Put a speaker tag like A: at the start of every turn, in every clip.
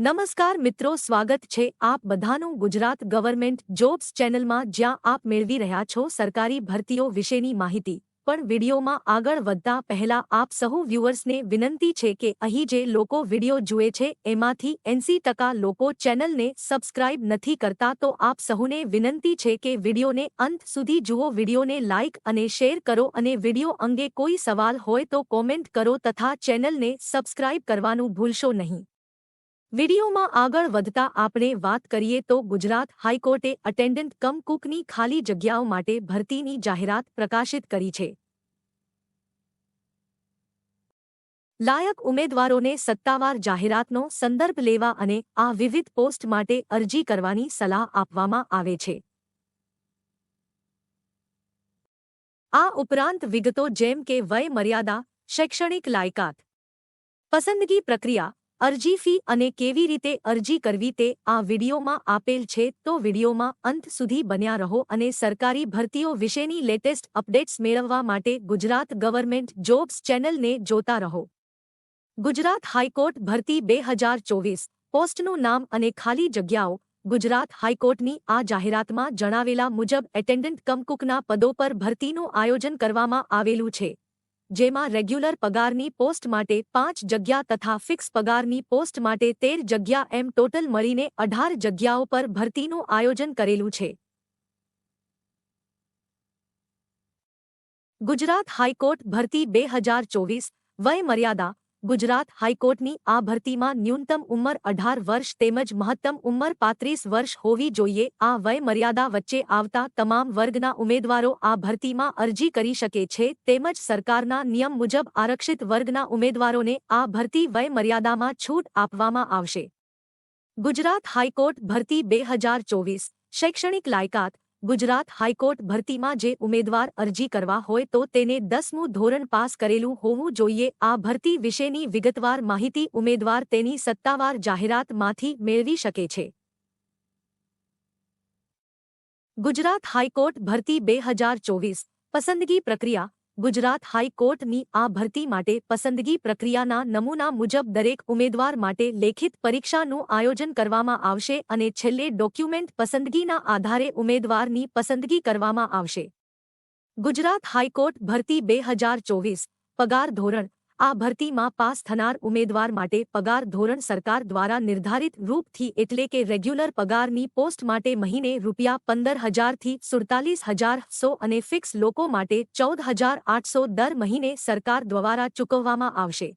A: નમસ્કાર મિત્રો, સ્વાગત છે આપ બધાનું ગુજરાત ગવર્મેન્ટ જોબ્સ ચેનલમાં, જ્યાં આપ મેળવી રહ્યા છો સરકારી ભરતીઓ વિશેની માહિતી. પણ વિડીયોમાં આગળ વધતા પહેલા આપ સહુ વ્યુઅર્સને વિનંતી છે કે અહીં જે લોકો વીડિયો જુએ છે, એમાંથી એંસી ટકા લોકો ચેનલને સબસ્ક્રાઇબ નથી કરતા, તો આપ સહુને વિનંતી છે કે વિડીયોને અંત સુધી જુઓ, વિડીયોને લાઇક અને શેર કરો અને વીડિયો અંગે કોઈ સવાલ હોય તો કોમેન્ટ કરો તથા ચેનલને સબસ્ક્રાઇબ કરવાનું ભૂલશો નહીં. વિડીયોમાં આગળ વધતા આપણે વાત કરીએ તો ગુજરાત હાઈકોર્ટે અટેન્ડન્ટ કમ કુકની ખાલી જગ્યાઓ માટે ભરતીની જાહેરાત પ્રકાશિત કરી છે. લાયક ઉમેદવારોને સત્તાવાર જાહેરાતનો સંદર્ભ લેવા અને આ વિવિધ પોસ્ટ માટે અરજી કરવાની સલાહ આપવામાં આવે છે. આ ઉપરાંત વિગતો જેમ કે વય મર્યાદા શૈક્ષણિક લાયકાત, પસંદગી પ્રક્રિયા અરજી ફી અને કેવી રીતે અરજી કરવી તે આ વિડીયોમાં આપેલ છે. તો વિડીયોમાં અંત સુધી બન્યા રહો અને સરકારી ભરતીઓ વિશેની લેટેસ્ટ અપડેટ્સ મેળવવા માટે ગુજરાત ગવર્મેન્ટ જોબ્સ ચેનલને જોતા રહો. ગુજરાત હાઈકોર્ટ ભરતી બે હજાર ચોવીસ. પોસ્ટનું નામ અને ખાલી જગ્યાઓ ગુજરાત હાઈકોર્ટની આ જાહેરાતમાં જણાવેલા મુજબ એટેન્ડન્ટ કમકુકના પદો પર ભરતીનું આયોજન કરવામાં આવેલું છે. જેમાં રેગ્યુલર પગારની પોસ્ટ માટે પાંચ જગ્યા તથા ફિક્સ પગારની પોસ્ટ માટે તેર જગ્યા એમ ટોટલ મળીને અઢાર જગ્યાઓ પર ભરતીનું આયોજન કરેલું છે. ગુજરાત હાઈકોર્ટ ભરતી બે હજાર ચોવીસ વય મર્યાદા ગુજરાત હાઈકોર્ટની આ ભરતીમાં ન્યૂનતમ ઉંમર અઢાર વર્ષ તેમજ મહત્તમ ઉંમર પાંત્રીસ વર્ષ હોવી જોઈએ. આ વય મર્યાદા વચ્ચે આવતા તમામ વર્ગના ઉમેદવારો આ ભરતીમાં અરજી કરી શકે છે. તેમજ સરકારના નિયમ મુજબ આરક્ષિત વર્ગના ઉમેદવારોને આ ભરતી વય મર્યાદામાં છૂટ આપવામાં આવશે. ગુજરાત હાઈકોર્ટ ભરતી બે હજાર ચોવીસ. શૈક્ષણિક લાયકાત ગુજરાત હાઈકોર્ટ ભરતીમાં જે ઉમેદવાર અરજી કરવા હોય તો તેને દસમું ધોરણ પાસ કરેલું હોવું જોઈએ. આ ભરતી વિશેની વિગતવાર માહિતી ઉમેદવાર તેની સત્તાવાર જાહેરાતમાંથી મેળવી શકે છે. ગુજરાત હાઈકોર્ટ ભરતી બે હજાર ચોવીસ પસંદગી પ્રક્રિયા ગુજરાત હાઈકોર્ટની આ ભરતી માટે પસંદગી પ્રક્રિયાના નમૂના મુજબ દરેક ઉમેદવાર માટે લેખિત પરીક્ષાનું આયોજન કરવામાં આવશે અને છેલ્લે ડોક્યુમેન્ટ પસંદગીના આધારે ઉમેદવારની પસંદગી કરવામાં આવશે. ગુજરાત હાઈકોર્ટ ભરતી બે હજાર ચોવીસ, પગાર ધોરણ આ ભરતીમાં પાસ થનાર ઉમેદવાર માટે પગાર ધોરણ સરકાર દ્વારા નિર્ધારિત રૂપથી એટલે કે રેગ્યુલર પગારની પોસ્ટ માટે મહિને રૂપિયા પંદર હજારથી સુડતાલીસ હજાર સો અને ફિક્સ લોકો માટે ચૌદ હજાર આઠસો દર મહિને સરકાર દ્વારા ચૂકવવામાં આવશે.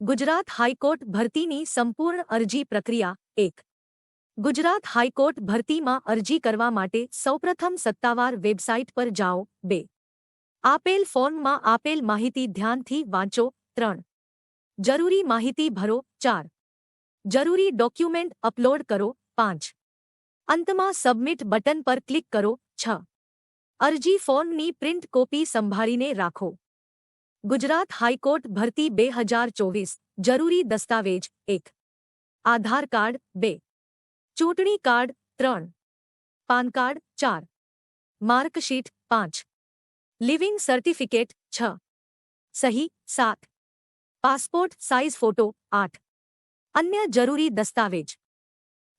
A: ગુજરાત હાઈકોર્ટ ભરતીની સંપૂર્ણ અરજી પ્રક્રિયા એક. ગુજરાત હાઈકોર્ટ ભરતીમાં અરજી કરવા માટે સૌપ્રથમ સત્તાવાર વેબસાઇટ પર જાઓ. બે. આપેલ ફોર્મમાં આપેલ માહિતી ધ્યાનથી વાંચો. ત્રણ. જરૂરી માહિતી ભરો. ચાર. જરૂરી ડોક્યુમેન્ટ અપલોડ કરો. પાંચ. અંતમાં સબમિટ બટન પર ક્લિક કરો. છ. અરજી ફોર્મની પ્રિન્ટ કોપી સંભાળીને રાખો. ગુજરાત હાઈકોર્ટ ભરતી બે હજાર ચોવીસ. જરૂરી દસ્તાવેજ. એક. આધાર કાર્ડ. બે. ચૂંટણી કાર્ડ. ત્રણ. PAN card. ચાર. માર્કશીટ. પાંચ. લિવિંગ સર્ટિફિકેટ છ. સહી સાત. પાસપોર્ટ સાઇઝ ફોટો આઠ. અન્ય જરૂરી દસ્તાવેજ.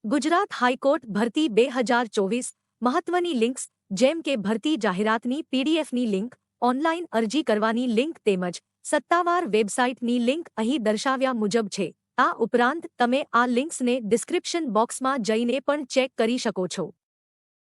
A: ગુજરાત હાઈકોર્ટ ભરતી બે હજાર ચોવીસ મહત્વની લિંક્સ, જેમ કે ભરતી જાહેરાતની પીડીએફની લિંક ઓનલાઇન અરજી કરવાની લિંક તેમજ સત્તાવાર વેબસાઇટની લિંક અહીં દર્શાવ્યા મુજબ છે. આ ઉપરાંત તમે આ લિંક્સને ડિસ્ક્રિપ્શન બોક્સમાં જઈને પણ ચેક કરી શકો છો.